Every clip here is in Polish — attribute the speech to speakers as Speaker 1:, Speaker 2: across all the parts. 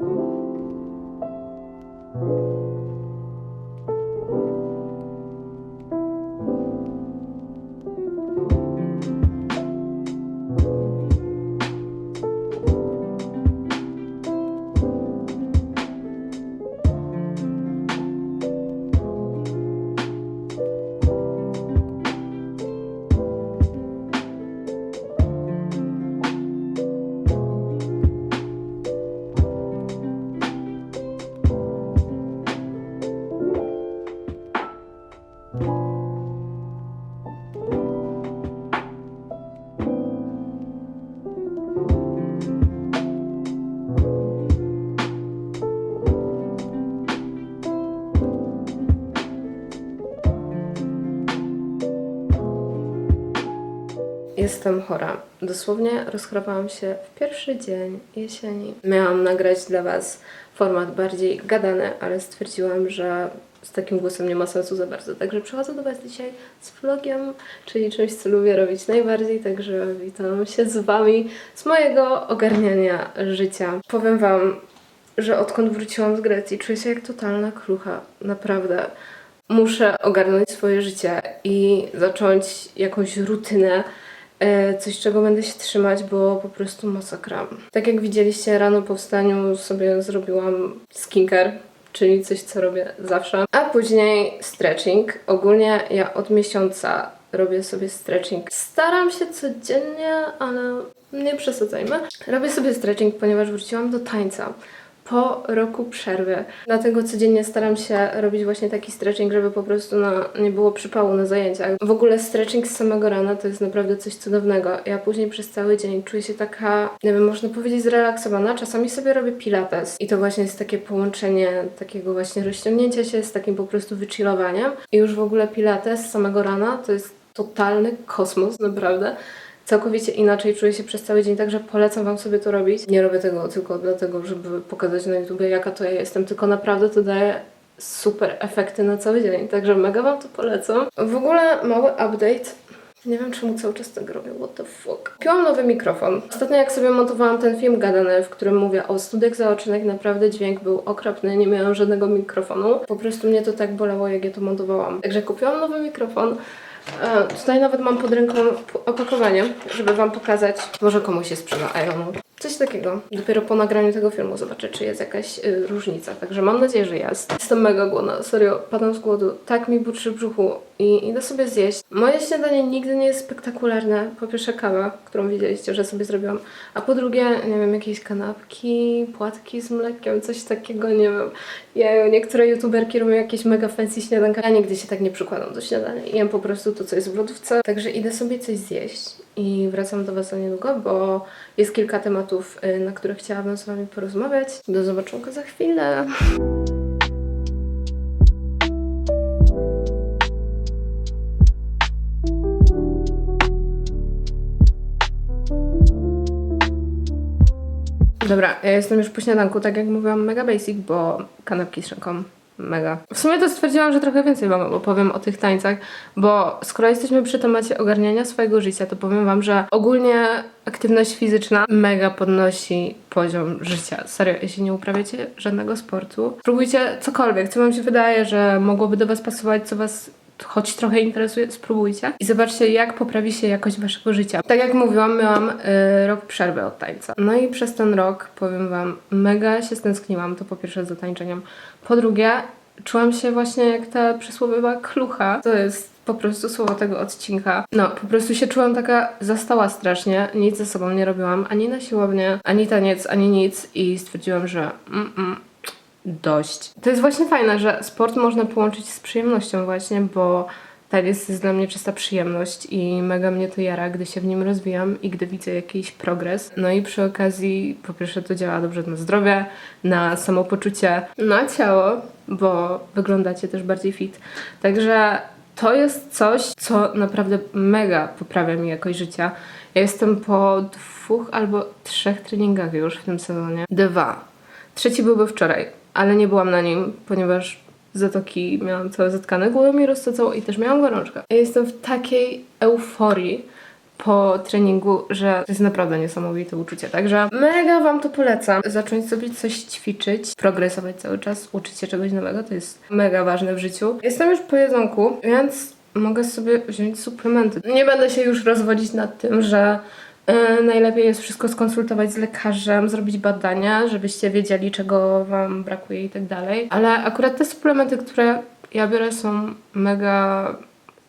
Speaker 1: you. Jestem chora. Dosłownie rozchorowałam się w pierwszy dzień jesieni. Miałam nagrać dla Was format bardziej gadany, ale stwierdziłam, że z takim głosem nie ma sensu za bardzo. Także przychodzę do Was dzisiaj z vlogiem, czyli czymś, co lubię robić najbardziej. Także witam się z Wami z mojego ogarniania życia. Powiem Wam, że odkąd wróciłam z Grecji, czuję się jak totalna klucha. Naprawdę. Muszę ogarnąć swoje życie i zacząć jakąś rutynę, coś czego będę się trzymać, bo po prostu masakra. Tak jak widzieliście, rano po wstaniu sobie zrobiłam skincare, czyli coś, co robię zawsze. A później stretching. Ogólnie ja od miesiąca robię sobie stretching. Staram się codziennie, ale nie przesadzajmy. Robię sobie stretching, ponieważ wróciłam do tańca po roku przerwy. Dlatego codziennie staram się robić właśnie taki stretching, żeby po prostu no, nie było przypału na zajęciach. W ogóle stretching z samego rana to jest naprawdę coś cudownego. Ja później przez cały dzień czuję się taka, nie wiem, można powiedzieć zrelaksowana. Czasami sobie robię pilates i to właśnie jest takie połączenie takiego właśnie rozciągnięcia się z takim po prostu wychillowaniem. I już w ogóle pilates z samego rana to jest totalny kosmos, naprawdę całkowicie inaczej czuję się przez cały dzień, także polecam Wam sobie to robić. Nie robię tego tylko dlatego, żeby pokazać na YouTube, jaka to ja jestem, tylko naprawdę to daje super efekty na cały dzień, także mega Wam to polecam. W ogóle mały update. Nie wiem, czemu cały czas tak robię, what the fuck. Kupiłam nowy mikrofon. Ostatnio jak sobie montowałam ten film gadany, w którym mówię o studiach zaocznych, naprawdę dźwięk był okropny, nie miałam żadnego mikrofonu. Po prostu mnie to tak bolało, jak ja to montowałam. Także kupiłam nowy mikrofon. E, tutaj nawet mam pod ręką opakowanie, żeby Wam pokazać. Może komuś się sprzyda Ionu. Coś takiego. Dopiero po nagraniu tego filmu zobaczę, czy jest jakaś y, różnica. Także mam nadzieję, że jest. Jestem mega głodna, serio, padam z głodu. Tak mi burczy w brzuchu i idę sobie zjeść. Moje śniadanie nigdy nie jest spektakularne. Po pierwsze kawa, którą widzieliście, że sobie zrobiłam, a po drugie, nie wiem, jakieś kanapki, płatki z mlekiem, coś takiego, nie wiem. Ja, niektóre youtuberki robią jakieś mega fancy śniadanka. Ja nigdy się tak nie przykładam do śniadania. Jem po prostu to, co jest w lodówce. Także idę sobie coś zjeść i wracam do Was za niedługo, bo jest kilka tematów, y, na które chciałabym z Wami porozmawiać. Do zobaczonka za chwilę. Dobra, ja jestem już po śniadanku, tak jak mówiłam, mega basic, bo kanapki z szynką. Mega. W sumie to stwierdziłam, że trochę więcej wam opowiem o tych tańcach, bo skoro jesteśmy przy temacie ogarniania swojego życia, to powiem wam, że ogólnie aktywność fizyczna mega podnosi poziom życia. Serio, jeśli nie uprawiacie żadnego sportu, spróbujcie cokolwiek, co wam się wydaje, że mogłoby do was pasować, co was choć trochę interesuje, spróbujcie i zobaczcie, jak poprawi się jakość waszego życia. Tak jak mówiłam, miałam y, rok przerwy od tańca. No i przez ten rok, powiem wam, mega się stęskniłam, to po pierwsze za tańczeniem. Po drugie, czułam się właśnie jak ta przysłowiowa klucha. To jest po prostu słowo tego odcinka. No, po prostu się czułam taka zastała strasznie, nic ze sobą nie robiłam, ani na siłownię, ani taniec, ani nic i stwierdziłam, że mm, mm, dość. To jest właśnie fajne, że sport można połączyć z przyjemnością właśnie, bo taniec jest dla mnie czysta przyjemność i mega mnie to jara, gdy się w nim rozwijam i gdy widzę jakiś progres. No i przy okazji, po pierwsze to działa dobrze na zdrowie, na samopoczucie, na ciało, bo wyglądacie też bardziej fit. Także to jest coś, co naprawdę mega poprawia mi jakość życia. Ja jestem po dwóch albo trzech treningach już w tym sezonie. Dwa. Trzeci byłby wczoraj, ale nie byłam na nim, ponieważ zatoki miałam całe zatkane, głowę mi roztocało i też miałam gorączkę. Ja jestem w takiej euforii po treningu, że to jest naprawdę niesamowite uczucie. Także mega Wam to polecam. Zacząć sobie coś ćwiczyć, progresować cały czas, uczyć się czegoś nowego. To jest mega ważne w życiu. Jestem już po jedzonku, więc mogę sobie wziąć suplementy. Nie będę się już rozwodzić nad tym, że najlepiej jest wszystko skonsultować z lekarzem, zrobić badania, żebyście wiedzieli, czego Wam brakuje i tak dalej. Ale akurat te suplementy, które ja biorę, są mega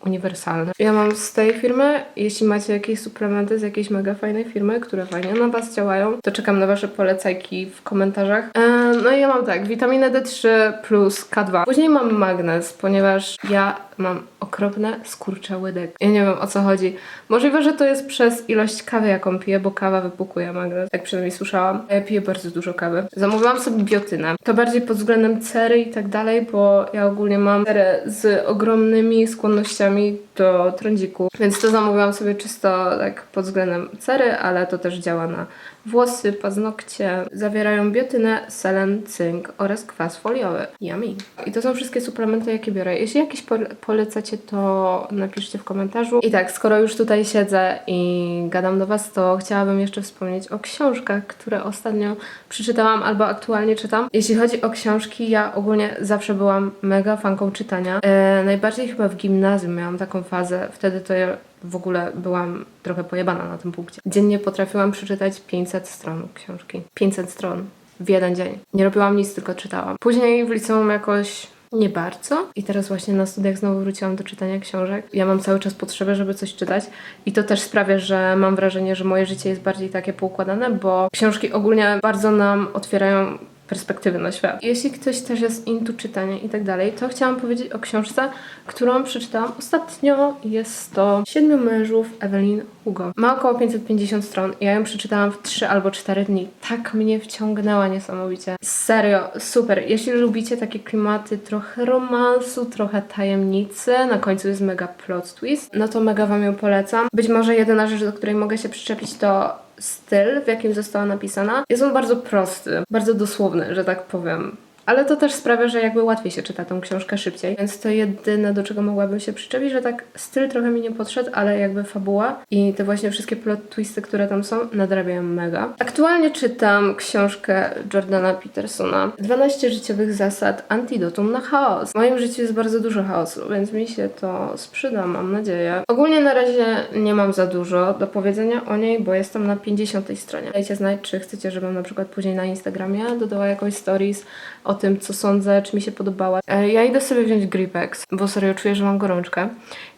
Speaker 1: uniwersalne. Ja mam z tej firmy, jeśli macie jakieś suplementy z jakiejś mega fajnej firmy, które fajnie na Was działają, to czekam na Wasze polecajki w komentarzach. E, no i ja mam tak, witaminę D3 plus K2. Później mam magnez, ponieważ ja mam okropne skurcze łydek. Ja nie wiem o co chodzi. Możliwe, że to jest przez ilość kawy, jaką piję, bo kawa wypukuje magnez. Tak przynajmniej słyszałam. Ja piję bardzo dużo kawy. Zamówiłam sobie biotynę. To bardziej pod względem cery i tak dalej, bo ja ogólnie mam cerę z ogromnymi skłonnościami do trądziku. Więc to zamówiłam sobie czysto tak pod względem cery, ale to też działa na włosy, paznokcie. Zawierają biotynę, selen, cynk oraz kwas foliowy. Yummy. I to są wszystkie suplementy, jakie biorę. Jeśli jakieś po polecacie, to napiszcie w komentarzu. I tak, skoro już tutaj siedzę i gadam do Was, to chciałabym jeszcze wspomnieć o książkach, które ostatnio przeczytałam albo aktualnie czytam. Jeśli chodzi o książki, ja ogólnie zawsze byłam mega fanką czytania. E, najbardziej chyba w gimnazjum miałam taką fazę. Wtedy to ja w ogóle byłam trochę pojebana na tym punkcie. Dziennie potrafiłam przeczytać 500 stron książki. 500 stron w jeden dzień. Nie robiłam nic, tylko czytałam. Później w liceum jakoś nie bardzo. I teraz właśnie na studiach znowu wróciłam do czytania książek. Ja mam cały czas potrzebę, żeby coś czytać i to też sprawia, że mam wrażenie, że moje życie jest bardziej takie poukładane, bo książki ogólnie bardzo nam otwierają perspektywy na świat. Jeśli ktoś też jest into czytania i tak dalej, to chciałam powiedzieć o książce, którą przeczytałam ostatnio. Jest to Siedmiu mężów Evelyn Hugo. Ma około 550 stron. Ja ją przeczytałam w 3 albo 4 dni. Tak mnie wciągnęła niesamowicie. Serio, super. Jeśli lubicie takie klimaty trochę romansu, trochę tajemnicy, na końcu jest mega plot twist, no to mega wam ją polecam. Być może jedyna rzecz, do której mogę się przyczepić, to styl, w jakim została napisana. Jest on bardzo prosty, bardzo dosłowny, że tak powiem. Ale to też sprawia, że jakby łatwiej się czyta tą książkę szybciej. Więc to jedyne, do czego mogłabym się przyczepić, że tak styl trochę mi nie podszedł, ale jakby fabuła i te właśnie wszystkie plot twisty, które tam są, nadrabiają mega. Aktualnie czytam książkę Jordana Petersona 12 życiowych zasad antidotum na chaos. W moim życiu jest bardzo dużo chaosu, więc mi się to sprzyda, mam nadzieję. Ogólnie na razie nie mam za dużo do powiedzenia o niej, bo jestem na 50 stronie. Dajcie znać, czy chcecie, żebym na przykład później na Instagramie dodała jakąś stories o tym, co sądzę, czy mi się podobała. E, Ja idę sobie wziąć Gripex, bo serio czuję, że mam gorączkę.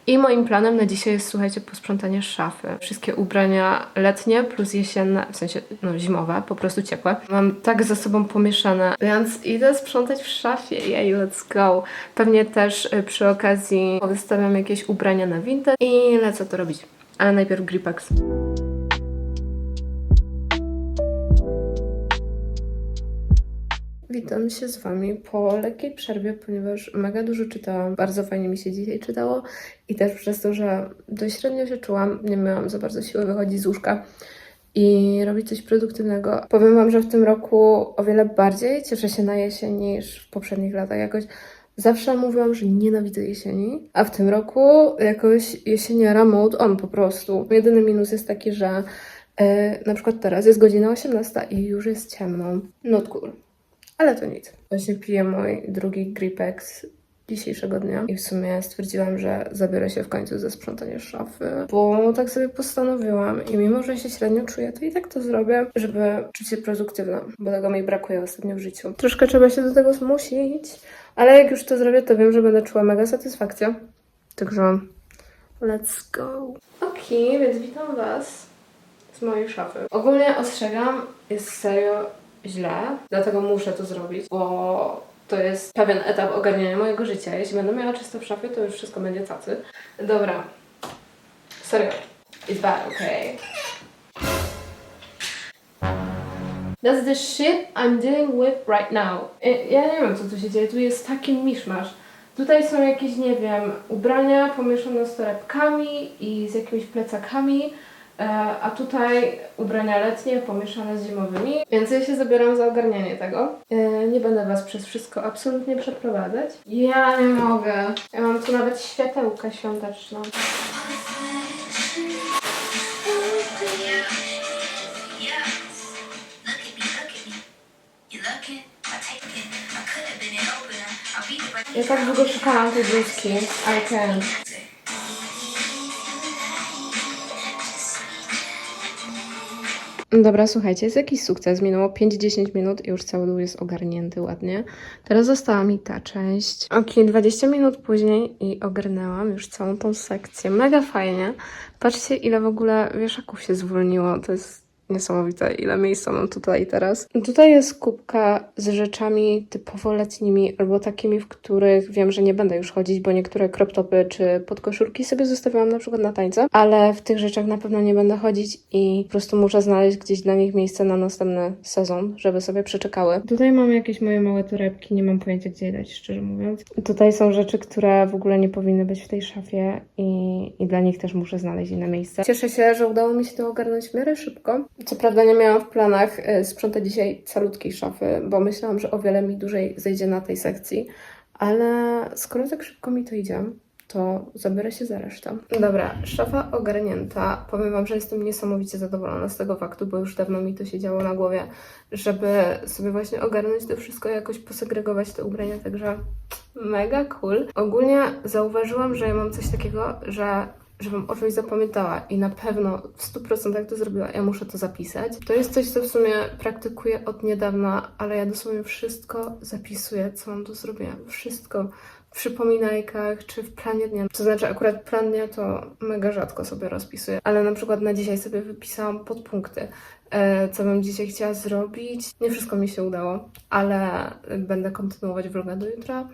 Speaker 1: I moim planem na dzisiaj jest, słuchajcie, posprzątanie szafy. Wszystkie ubrania letnie plus jesienne, w sensie, no zimowe, po prostu ciepłe. Mam tak ze sobą pomieszane, więc idę sprzątać w szafie. Jej, let's go. Pewnie też y, przy okazji wystawiam jakieś ubrania na Vinted i lecę to robić. Ale najpierw Gripex. Witam się z Wami po lekkiej przerwie, ponieważ mega dużo czytałam. Bardzo fajnie mi się dzisiaj czytało i też przez to, że dość średnio się czułam, nie miałam za bardzo siły wychodzić z łóżka i robić coś produktywnego. Powiem Wam, że w tym roku o wiele bardziej cieszę się na jesień niż w poprzednich latach. Jakoś zawsze mówiłam, że nienawidzę jesieni, a w tym roku jakoś jesieniara mode on po prostu. Jedyny minus jest taki, że e, na przykład teraz jest godzina 18 i już jest ciemno. Not cool. Ale to nic. Właśnie piję mój drugi Gripex dzisiejszego dnia i w sumie stwierdziłam, że zabiorę się w końcu ze sprzątania szafy, bo tak sobie postanowiłam i mimo, że się średnio czuję, to i tak to zrobię, żeby czuć się produktywna, bo tego mi brakuje ostatnio w życiu. Troszkę trzeba się do tego zmusić, ale jak już to zrobię, to wiem, że będę czuła mega satysfakccję. Także let's go. Okej, więc witam Was z mojej szafy. Ogólnie ostrzegam, jest serio źle, dlatego muszę to zrobić, bo to jest pewien etap ogarniania mojego życia. Jeśli będę miała czysto w szafie, to już wszystko będzie cacy. Dobra. Serio. It's bad, okay? That's the shit I'm dealing with right now. Ja nie wiem, co tu się dzieje. Tu jest taki miszmasz. Tutaj są jakieś, nie wiem, ubrania pomieszane z torebkami i z jakimiś plecakami. E, a tutaj ubrania letnie pomieszane z zimowymi, więc ja się zabieram za ogarnianie tego. E, nie będę Was przez wszystko absolutnie przeprowadzać. Ja nie mogę. Ja mam tu nawet światełka świąteczną. Ja tak długo szukałam tej bluzki. I can. Dobra, słuchajcie, jest jakiś sukces. Minęło 5-10 minut i już cały dół jest ogarnięty ładnie. Teraz została mi ta część. Ok, 20 minut później i ogarnęłam już całą tą sekcję. Mega fajnie. Patrzcie, ile w ogóle wieszaków się zwolniło. To jest niesamowite, ile miejsca mam tutaj teraz. Tutaj jest kubka z rzeczami typowo letnimi, albo takimi, w których wiem, że nie będę już chodzić, bo niektóre crop topy czy podkoszulki sobie zostawiałam na przykład na tańce, ale w tych rzeczach na pewno nie będę chodzić i po prostu muszę znaleźć gdzieś dla nich miejsce na następny sezon, żeby sobie przeczekały. Tutaj mam jakieś moje małe torebki, nie mam pojęcia gdzie je dać, szczerze mówiąc. Tutaj są rzeczy, które w ogóle nie powinny być w tej szafie i, i dla nich też muszę znaleźć inne miejsce. Cieszę się, że udało mi się to ogarnąć w miarę szybko. Co prawda nie miałam w planach y, sprzątać dzisiaj calutkiej szafy, bo myślałam, że o wiele mi dłużej zejdzie na tej sekcji, ale skoro tak szybko mi to idzie, to zabiorę się za resztę. Dobra, szafa ogarnięta. Powiem Wam, że jestem niesamowicie zadowolona z tego faktu, bo już dawno mi to się działo na głowie, żeby sobie właśnie ogarnąć to wszystko, jakoś posegregować te ubrania, także mega cool. Ogólnie zauważyłam, że ja mam coś takiego, że żebym o czymś zapamiętała i na pewno w 100% to zrobiła, ja muszę to zapisać. To jest coś, co w sumie praktykuję od niedawna, ale ja dosłownie wszystko zapisuję, co mam do zrobienia. Wszystko w przypominajkach czy w planie dnia. To znaczy, akurat plan dnia to mega rzadko sobie rozpisuję, ale na przykład na dzisiaj sobie wypisałam podpunkty, e, co bym dzisiaj chciała zrobić. Nie wszystko mi się udało, ale będę kontynuować vloga do jutra.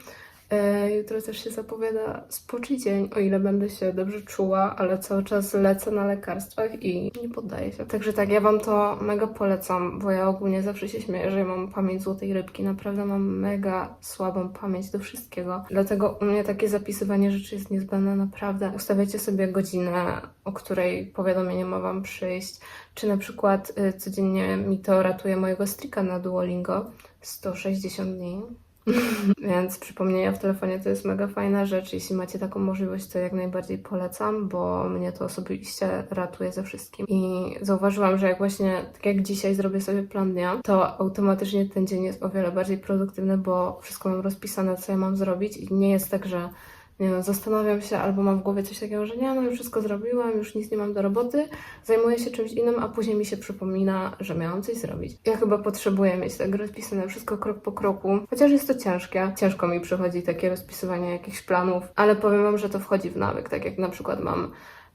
Speaker 1: E, Jutro też się zapowiada spoczy dzień, o ile będę się dobrze czuła, ale cały czas lecę na lekarstwach i nie poddaję się. Także tak, ja Wam to mega polecam, bo ja ogólnie zawsze się śmieję, że ja mam pamięć złotej rybki. Naprawdę mam mega słabą pamięć do wszystkiego. Dlatego u mnie takie zapisywanie rzeczy jest niezbędne, naprawdę. Ustawiacie sobie godzinę, o której powiadomienie ma Wam przyjść, czy na przykład y, codziennie mi to ratuje mojego strika na Duolingo. 160 dni. Więc przypomnienia w telefonie to jest mega fajna rzecz. Jeśli macie taką możliwość, to jak najbardziej polecam, bo mnie to osobiście ratuje ze wszystkim. I zauważyłam, że jak właśnie, tak jak dzisiaj zrobię sobie plan dnia, to automatycznie ten dzień jest o wiele bardziej produktywny, bo wszystko mam rozpisane, co ja mam zrobić i nie jest tak, że nie wiem, zastanawiam się albo mam w głowie coś takiego, że nie, no już wszystko zrobiłam, już nic nie mam do roboty, zajmuję się czymś innym, a później mi się przypomina, że miałam coś zrobić. Ja chyba potrzebuję mieć tak rozpisane wszystko krok po kroku, chociaż jest to ciężkie. Ciężko mi przychodzi takie rozpisywanie jakichś planów, ale powiem Wam, że to wchodzi w nawyk, tak jak na przykład mam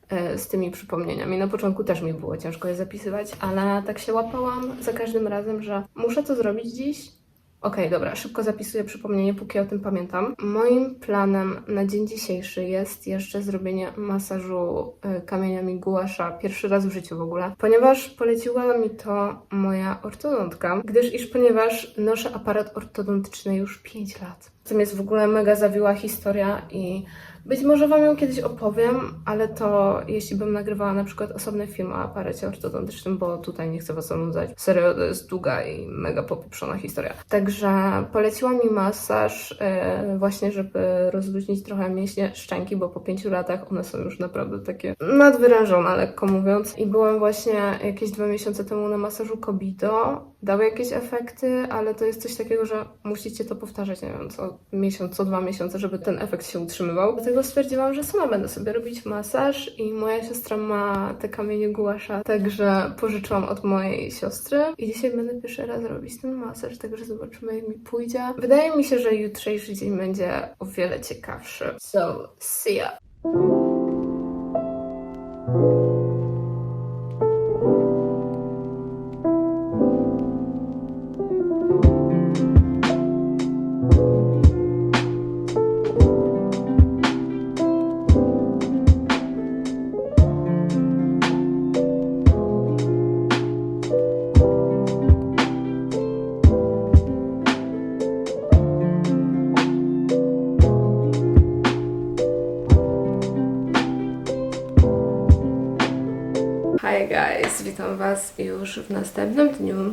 Speaker 1: e, z tymi przypomnieniami. Na początku też mi było ciężko je zapisywać, ale tak się łapałam za każdym razem, że muszę to zrobić dziś, Okej, dobra, szybko zapisuję przypomnienie, póki o tym pamiętam. Moim planem na dzień dzisiejszy jest jeszcze zrobienie masażu y, kamieniami guasza, pierwszy raz w życiu w ogóle, ponieważ poleciła mi to moja ortodontka, gdyż iż ponieważ noszę aparat ortodontyczny już 5 lat. W tym jest w ogóle mega zawiła historia i być może Wam ją kiedyś opowiem, ale to jeśli bym nagrywała na przykład osobny film o aparacie ortodontycznym, bo tutaj nie chcę Was onudzać. Serio, to jest długa i mega popieprzona historia. Także poleciła mi masaż e, właśnie, żeby rozluźnić trochę mięśnie szczęki, bo po pięciu latach one są już naprawdę takie nadwyrężone, lekko mówiąc. I byłam właśnie jakieś dwa miesiące temu na masażu Kobido. Dały jakieś efekty, ale to jest coś takiego, że musicie to powtarzać, nie wiem, co miesiąc, co dwa miesiące, żeby ten efekt się utrzymywał. Dlatego stwierdziłam, że sama będę sobie robić masaż i moja siostra ma te kamienie guasza, także pożyczyłam od mojej siostry i dzisiaj będę pierwszy raz robić ten masaż, także zobaczymy jak mi pójdzie. Wydaje mi się, że jutrzejszy dzień będzie o wiele ciekawszy. So, see ya!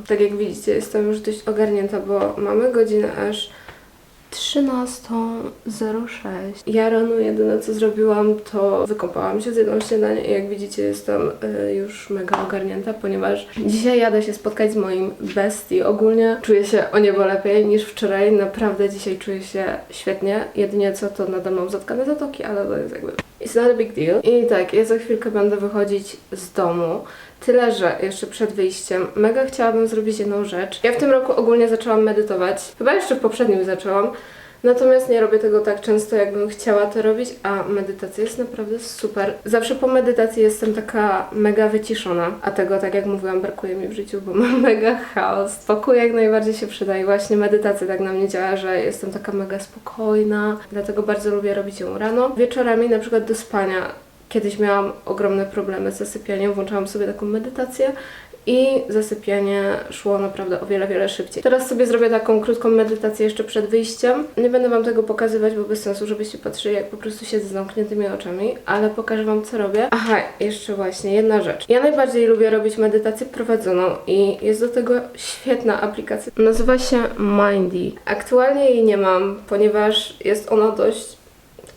Speaker 1: Tak jak widzicie, jestem już dość ogarnięta, bo mamy godzinę aż 13.06. Ja rano jedyne co zrobiłam to wykąpałam się, zjadłam śniadanie i jak widzicie jestem y, już mega ogarnięta, ponieważ dzisiaj jadę się spotkać z moim bestie. Ogólnie czuję się o niebo lepiej niż wczoraj. Naprawdę dzisiaj czuję się świetnie. Jedynie co to nadal mam zatkane zatoki, ale to jest jakby It's not a big deal. I tak, ja za chwilkę będę wychodzić z domu. Tyle, że jeszcze przed wyjściem mega chciałabym zrobić jedną rzecz. Ja w tym roku ogólnie zaczęłam medytować. Chyba jeszcze w poprzednim zaczęłam. Natomiast nie robię tego tak często, jakbym chciała to robić, a medytacja jest naprawdę super. Zawsze po medytacji jestem taka mega wyciszona, a tego, tak jak mówiłam, brakuje mi w życiu, bo mam mega chaos. Spokój jak najbardziej się przyda i właśnie medytacja tak na mnie działa, że jestem taka mega spokojna, dlatego bardzo lubię robić ją rano. Wieczorami, na przykład do spania, Kiedyś miałam ogromne problemy z zasypianiem, włączałam sobie taką medytację i zasypianie szło naprawdę o wiele, wiele szybciej. Teraz sobie zrobię taką krótką medytację jeszcze przed wyjściem. Nie będę Wam tego pokazywać, bo bez sensu, żebyście patrzyli, jak po prostu siedzę z zamkniętymi oczami, ale pokażę Wam, co robię. Aha, jeszcze właśnie jedna rzecz. Ja najbardziej lubię robić medytację prowadzoną i jest do tego świetna aplikacja. Nazywa się Mindy. Aktualnie jej nie mam, ponieważ jest ona dość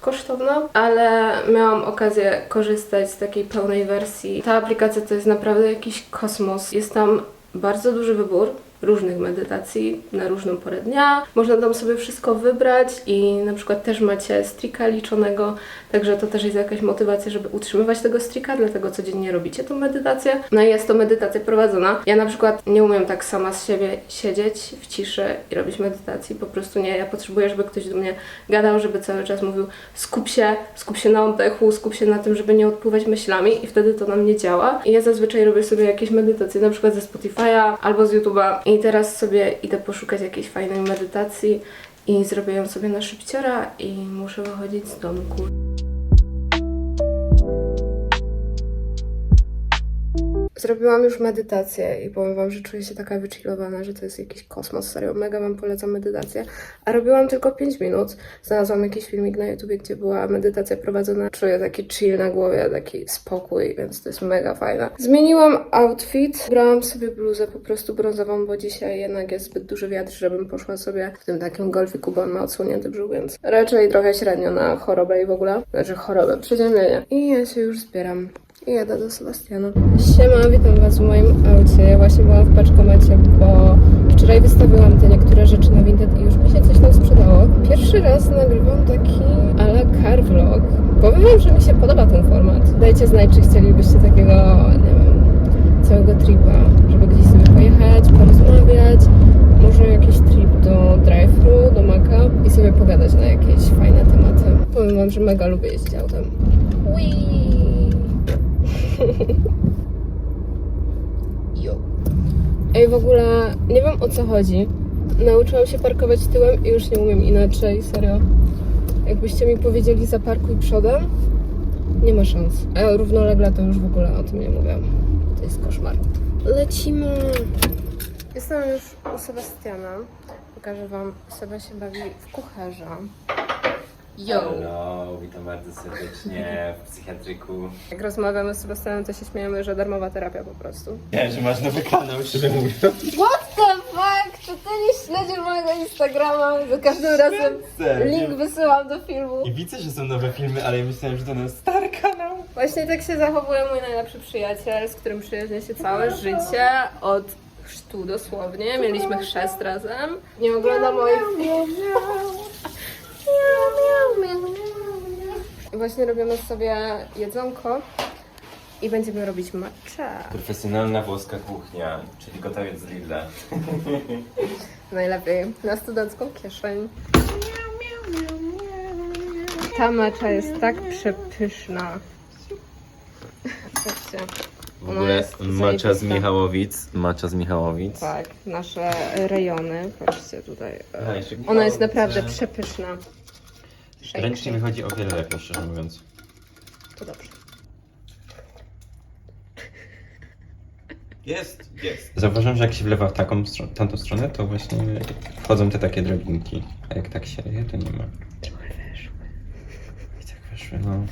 Speaker 1: kosztowna, ale miałam okazję korzystać z takiej pełnej wersji. Ta aplikacja to jest naprawdę jakiś kosmos. Jest tam bardzo duży wybór różnych medytacji na różną porę dnia. Można tam sobie wszystko wybrać i na przykład też macie strika liczonego, także to też jest jakaś motywacja, żeby utrzymywać tego strika, dlatego codziennie robicie tą medytację. No i jest to medytacja prowadzona. Ja na przykład nie umiem tak sama z siebie siedzieć w ciszy i robić medytacji, po prostu nie. Ja potrzebuję, żeby ktoś do mnie gadał, żeby cały czas mówił skup się, skup się na oddechu, skup się na tym, żeby nie odpływać myślami i wtedy to na mnie działa. I ja zazwyczaj robię sobie jakieś medytacje, na przykład ze Spotify'a albo z YouTube'a i teraz sobie idę poszukać jakiejś fajnej medytacji i zrobię ją sobie na szybciora i muszę wychodzić z domku. Zrobiłam już medytację i powiem Wam, że czuję się taka wychillowana, że to jest jakiś kosmos, serio, mega Wam polecam medytację. A robiłam tylko 5 minut. Znalazłam jakiś filmik na YouTubie, gdzie była medytacja prowadzona. Czuję taki chill na głowie, taki spokój, więc to jest mega fajne. Zmieniłam outfit, brałam sobie bluzę po prostu brązową, bo dzisiaj jednak jest zbyt duży wiatr, żebym poszła sobie w tym takim golfiku, bo on ma odsłonięty brzuch, więc raczej trochę średnio na chorobę i w ogóle. Znaczy chorobę, przeziębienie. I ja się już zbieram. I jadę do Sebastiana. Siema, witam Was w moim aucie. Właśnie byłam w paczkomacie, bo wczoraj wystawiłam te niektóre rzeczy na Vinted i już mi się coś tam sprzedało. Pierwszy raz nagrywam taki a la car vlog. Powiem Wam, że mi się podoba ten format. Dajcie znać, czy chcielibyście takiego, nie wiem, całego tripa, żeby gdzieś sobie pojechać, porozmawiać. Może jakiś trip do drive-thru, do Maka i sobie pogadać na jakieś fajne tematy. Powiem Wam, że mega lubię jeździć autem. Whee! Jo. Ej, w ogóle nie wiem o co chodzi. Nauczyłam się parkować tyłem i już nie umiem inaczej, serio. Jakbyście mi powiedzieli zaparkuj przodem, nie ma szans. A równolegle to już w ogóle o tym nie mówię. To jest koszmar. Lecimy! Jestem już u Sebastiana. Pokażę wam, Seba się bawi w kucharza. Yo!
Speaker 2: Hello, witam bardzo serdecznie w psychiatryku.
Speaker 1: Jak rozmawiamy z Sebastianem, to się śmiejemy, że darmowa terapia po prostu.
Speaker 2: Wiem, że masz nowy kanał, szczerze mówiąc.
Speaker 1: What the fuck? Czy ty nie śledzisz mojego Instagrama? Za każdym razem link wysyłam do filmu.
Speaker 2: I widzę, że są nowe filmy, ale ja myślałem, że to nasz stary kanał.
Speaker 1: Właśnie tak się zachowuje mój najlepszy przyjaciel, z którym przyjaźnię się całe życie, od chrztu dosłownie. Mieliśmy chrzest razem. Nie ogląda moich I właśnie robimy sobie jedzonko i będziemy robić matcha.
Speaker 2: Profesjonalna włoska kuchnia, czyli gotowiec z Lidla.
Speaker 1: Najlepiej na studencką kieszeń. Ta matcha jest tak przepyszna. Patrzcie.
Speaker 2: W
Speaker 1: Ona
Speaker 2: ogóle
Speaker 1: jest
Speaker 2: macza z
Speaker 1: zajebista.
Speaker 2: Michałowic, macza z Michałowic.
Speaker 1: Tak, nasze rejony. Patrzcie tutaj. Ona jest naprawdę przepyszna.
Speaker 2: Ręcznie wychodzi o wiele lepiej, szczerze mówiąc.
Speaker 1: To dobrze.
Speaker 2: Jest, jest. Zauważyłem, że jak się wlewa w taką stronę, tamtą stronę, to właśnie wchodzą te takie drobinki. A jak tak się je, to nie ma.
Speaker 1: Trochę weszły.
Speaker 2: I tak weszły, no.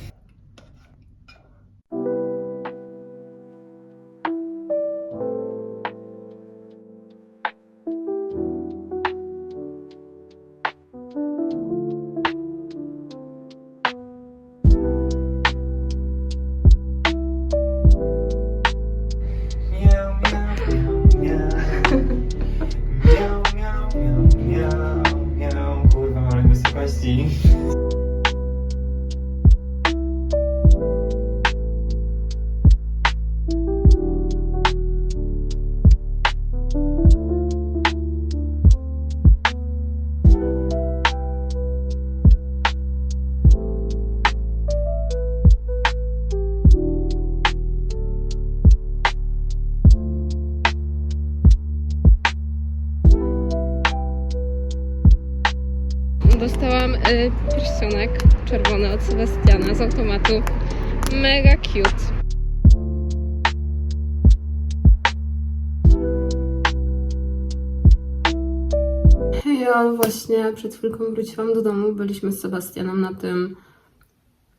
Speaker 1: Ja właśnie przed chwilką wróciłam do domu. Byliśmy z Sebastianem na tym,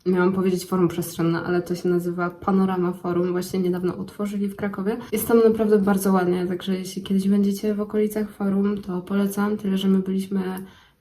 Speaker 1: miałam powiedzieć forum przestrzenne, ale to się nazywa Panorama Forum. Właśnie niedawno utworzyli w Krakowie. Jest tam naprawdę bardzo ładnie, także jeśli kiedyś będziecie w okolicach forum, to polecam. Tyle, że my byliśmy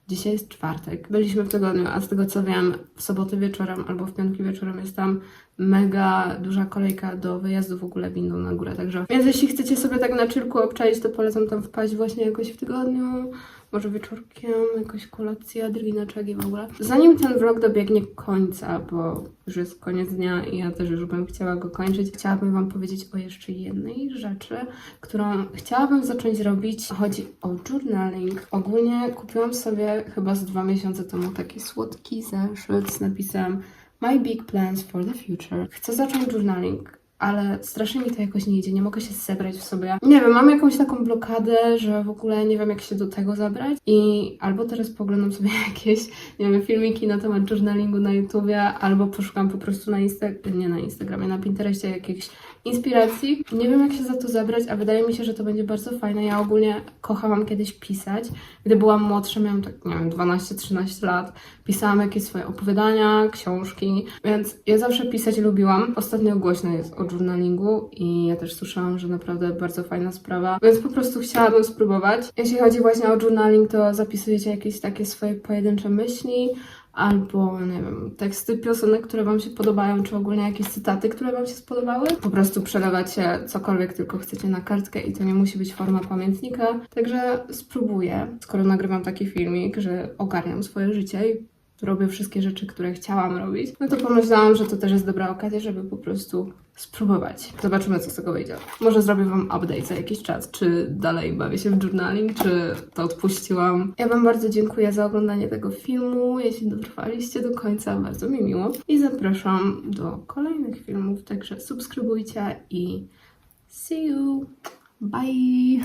Speaker 1: Dzisiaj jest czwartek. Byliśmy w tygodniu, a z tego co wiem, w sobotę wieczorem albo w piątki wieczorem jest tam mega duża kolejka do wyjazdu w ogóle windą na górę. Także, więc jeśli chcecie sobie tak na chillku obczaić, to polecam tam wpaść właśnie jakoś w tygodniu. Może wieczorkiem, jakoś kolacja, drwinaczek i w ogóle. Zanim ten vlog dobiegnie końca, bo już jest koniec dnia i ja też już bym chciała go kończyć, chciałabym Wam powiedzieć o jeszcze jednej rzeczy, którą chciałabym zacząć robić. Chodzi o journaling. Ogólnie kupiłam sobie chyba z dwa miesiące temu taki słodki zeszyt z napisem My Big Plans for the Future. Chcę zacząć journaling. Ale strasznie mi to jakoś nie idzie, nie mogę się zebrać w sobie. Nie wiem, mam jakąś taką blokadę, że w ogóle nie wiem, jak się do tego zabrać. I albo teraz poglądam sobie jakieś, nie wiem, filmiki na temat journalingu na YouTubie, albo poszukam po prostu na Insta- nie na Instagramie, na Pinterestie jakichś inspiracji. Nie wiem, jak się za to zabrać, a wydaje mi się, że to będzie bardzo fajne. Ja ogólnie kochałam kiedyś pisać. Gdy byłam młodsza, miałam tak, nie wiem, 12-13 lat. Pisałam jakieś swoje opowiadania, książki, więc ja zawsze pisać lubiłam. Ostatnio głośno jest o journalingu i ja też słyszałam, że naprawdę bardzo fajna sprawa, więc po prostu chciałabym spróbować. Jeśli chodzi właśnie o journaling, to zapisujecie jakieś takie swoje pojedyncze myśli, albo, nie wiem, teksty piosenek, które Wam się podobają, czy ogólnie jakieś cytaty, które Wam się spodobały. Po prostu przelewacie cokolwiek tylko chcecie na kartkę i to nie musi być forma pamiętnika. Także spróbuję, skoro nagrywam taki filmik, że ogarniam swoje życie i robię wszystkie rzeczy, które chciałam robić, no to pomyślałam, że to też jest dobra okazja, żeby po prostu spróbować. Zobaczymy, co z tego wyjdzie. Może zrobię Wam update za jakiś czas, czy dalej bawię się w journaling, czy to odpuściłam. Ja Wam bardzo dziękuję za oglądanie tego filmu. Jeśli dotrwaliście do końca, bardzo mi miło. I zapraszam do kolejnych filmów, także subskrybujcie i see you! Bye!